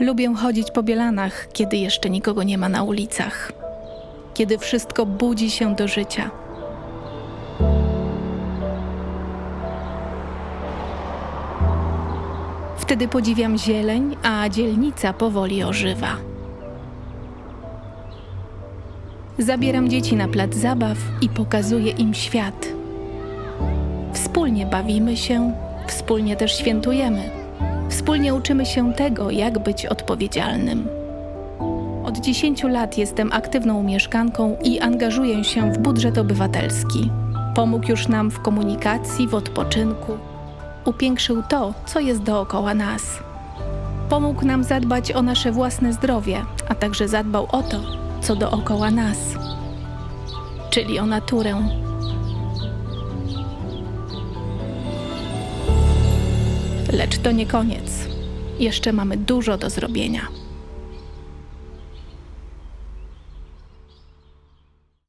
Lubię chodzić po bielanach, kiedy jeszcze nikogo nie ma na ulicach. Kiedy wszystko budzi się do życia. Wtedy podziwiam zieleń, a dzielnica powoli ożywa. Zabieram dzieci na plac zabaw i pokazuję im świat. Wspólnie bawimy się, wspólnie też świętujemy. Wspólnie uczymy się tego, jak być odpowiedzialnym. Od 10 lat jestem aktywną mieszkanką i angażuję się w budżet obywatelski. Pomógł już nam w komunikacji, w odpoczynku. Upiększył to, co jest dookoła nas. Pomógł nam zadbać o nasze własne zdrowie, a także zadbał o to, co dookoła nas, czyli o naturę. Lecz to nie koniec. Jeszcze mamy dużo do zrobienia.